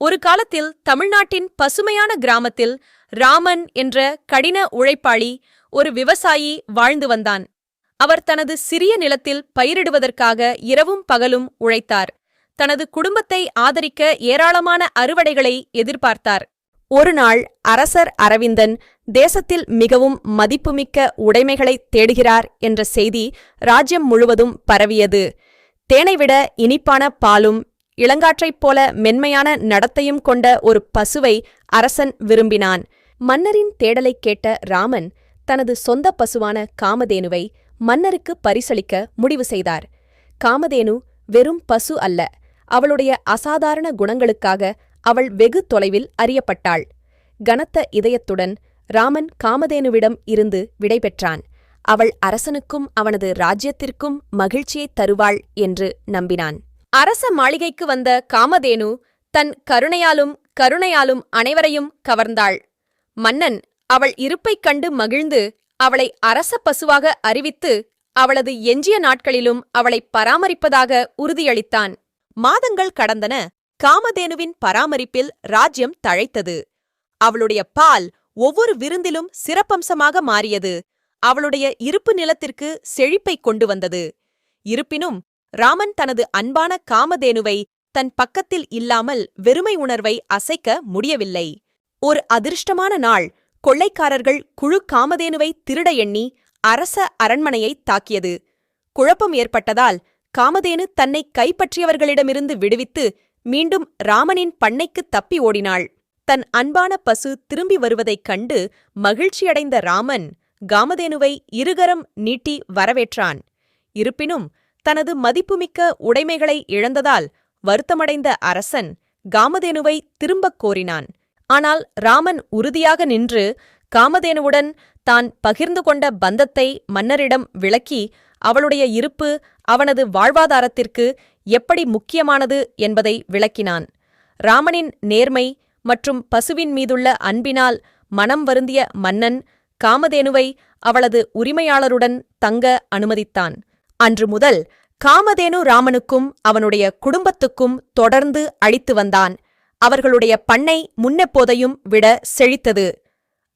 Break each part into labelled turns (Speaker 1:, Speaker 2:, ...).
Speaker 1: ஒரு காலத்தில் தமிழ்நாட்டின் பசுமையான கிராமத்தில் ராமன் என்ற கடின உழைப்பாளி ஒரு விவசாயி வாழ்ந்து வந்தான். அவர் தனது சிறிய நிலத்தில் பயிரிடுவதற்காக இரவும் பகலும் உழைத்தார். தனது குடும்பத்தை ஆதரிக்க ஏராளமான அறுவடைகளை எதிர்பார்த்தார். ஒருநாள் அரசர் அரவிந்தன் தேசத்தில் மிகவும் மதிப்புமிக்க உடைமைகளை தேடுகிறார் என்ற செய்தி ராஜ்யம் முழுவதும் பரவியது. தேனைவிட இனிப்பான பாலும் இளங்காற்றைப் போல மென்மையான நடத்தையும் கொண்ட ஒரு பசுவை அரசன் விரும்பினான். மன்னரின் தேடலைக் கேட்ட ராமன் தனது சொந்த பசுவான காமதேனுவை மன்னருக்கு பரிசளிக்க முடிவு செய்தார். காமதேனு வெறும் பசு அல்ல அவளுடைய அசாதாரண குணங்களுக்காக அவள் வெகு தொலைவில் அறியப்பட்டாள். கனத்த இதயத்துடன் ராமன் காமதேனுவிடம் இருந்து விடைபெற்றான் அவள் அரசனுக்கும் அவனது ராஜ்யத்திற்கும் மகிழ்ச்சியைத் தருவாள் என்று நம்பினான். அரச மாளிகைக்கு வந்த காமதேனு தன் கருணையாலும் கருணையாலும் அனைவரையும் கவர்ந்தாள். மன்னன் அவள் இருப்பைக் கண்டு மகிழ்ந்து அவளை அரச பசுவாக அறிவித்து அவளது எஞ்சிய நாட்களிலும் அவளை பராமரிப்பதாக உறுதியளித்தான். மாதங்கள் கடந்தன காமதேனுவின் பராமரிப்பில் ராஜ்யம் தழைத்தது. அவளுடைய பால் ஒவ்வொரு விருந்திலும் சிறப்பம்சமாக மாறியது. அவளுடைய இருப்பு நிலத்திற்கு செழிப்பை கொண்டு வந்தது. இருப்பினும் ராமன் தனது அன்பான காமதேனுவை தன் பக்கத்தில் இல்லாமல் வெறுமை உணர்வை அசைக்க முடியவில்லை. ஒரு அதிர்ஷ்டமான நாள். கொள்ளைக்காரர்கள் குழு காமதேனுவை திருட எண்ணி அரச அரண்மனையை தாக்கியது. குழப்பம் ஏற்பட்டதால் காமதேனு தன்னை கைப்பற்றியவர்களிடமிருந்து விடுவித்து மீண்டும் ராமனின் பண்ணைக்கு தப்பி ஓடினாள். தன் அன்பான பசு திரும்பி வருவதைக் கண்டு மகிழ்ச்சியடைந்த ராமன் காமதேனுவை இருகரம் நீட்டி வரவேற்றான். இருப்பினும் தனது மதிப்புமிக்க உடைமைகளை இழந்ததால் வருத்தமடைந்த அரசன் காமதேனுவை திரும்பக் கோரினான். ஆனால் ராமன் உறுதியாக நின்று காமதேனுவுடன் தான் பகிர்ந்து கொண்ட பந்தத்தை மன்னரிடம் விளக்கி அவளுடைய இருப்பு அவனது வாழ்வாதாரத்திற்கு எப்படி முக்கியமானது என்பதை விளக்கினான். ராமனின் நேர்மை மற்றும் பசுவின் மீதுள்ள அன்பினால் மனம் வருந்திய மன்னன் காமதேனுவை அவளது உரிமையாளருடன் தங்க அனுமதித்தான். அன்று முதல் காமதேனு ராமனுக்கும் அவனுடைய குடும்பத்துக்கும் தொடர்ந்து அளித்து வந்தான். அவர்களுடைய பண்ணை முன்னெப்போதையும் விட செழித்தது.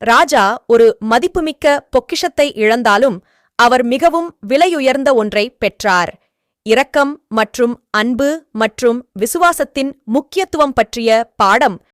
Speaker 1: ராஜா ஒரு மதிப்புமிக்க பொக்கிஷத்தை இழந்தாலும் அவர் மிகவும் விலையுயர்ந்த ஒன்றை பெற்றார். இரக்கம் மற்றும் அன்பு மற்றும் விசுவாசத்தின் முக்கியத்துவம் பற்றிய பாடம்